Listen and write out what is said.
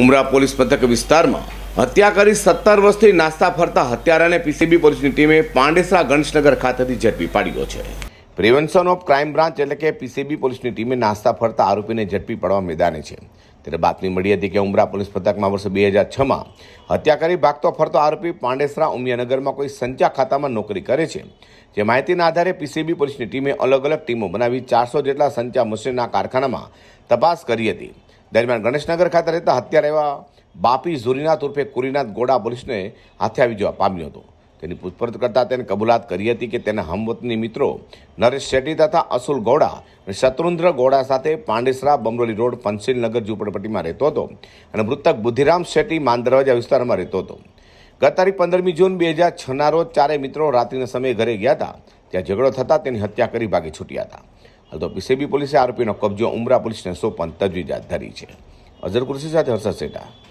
ઉમરા police મથક વિસ્તારમાં હત્યા કરી સત્તર વર્ષથી નાસ્તા ફરતા હત્યારાને પીસીબી પોલીસની ટીમે પાંડેસરા ગણેશનગર ખાતેથી ઝડપી પાડ્યો છે. પ્રિવેન્શન ઓફ ક્રાઇમ બ્રાન્ચ એટલે કે પીસીબી પોલીસની ટીમે નાસ્તા ફરતા આરોપીને ઝડપી પાડવા મેદાને છે. ત્યારે બાતમી મળી હતી કે ઉમરા પોલીસ મથકમાં વર્ષ બે હજાર છમાં હત્યા કરી ભાગતો ફરતો આરોપી પાંડેસરા ઉમિયાનગરમાં કોઈ સંચા ખાતામાં નોકરી કરે છે. જે માહિતીના આધારે પીસીબી પોલીસની ટીમે અલગ અલગ ટીમો બનાવી ચારસો જેટલા સંચા મશીનના કારખાનામાં તપાસ કરી હતી. દરમિયાન ગણેશનગર ખાતે રહેતા હત્યા રહેવા બાપી ઝુરીનાથ ઉર્ફે કુરીનાથ ગોડા પોલીસને આવી જવા પામ્યો હતો. તેની પૂછપરછ કરતાં તેને કબૂલાત કરી હતી કે તેના હમવતની મિત્રો નરેશ શેટ્ટી તથા અસુલ ગૌડા અને શત્રુંદ્ર ગોડા સાથે પાંડેસરા બમરોલી રોડ પંચીલનગર ઝુંપડપટ્ટીમાં રહેતો હતો અને મૃતક બુદ્ધિરામ શેટ્ટી માંદરવાજા વિસ્તારમાં રહેતો હતો. ગત તારીખ પંદરમી જૂન બે હજાર છના રોજ ચારે મિત્રો રાત્રિના સમયે ઘરે ગયા હતા. ત્યાં ઝઘડો થતાં તેની હત્યા કરી ભાગી છૂટ્યા હતા. હાલ તો પીસીબી પોલીસે આરોપીનો કબજો ઉમરા પોલીસને સોંપવાની તજવીજ હાથ ધરી છે. અઝર કુર્સી સાથે હર્ષદ સેટા.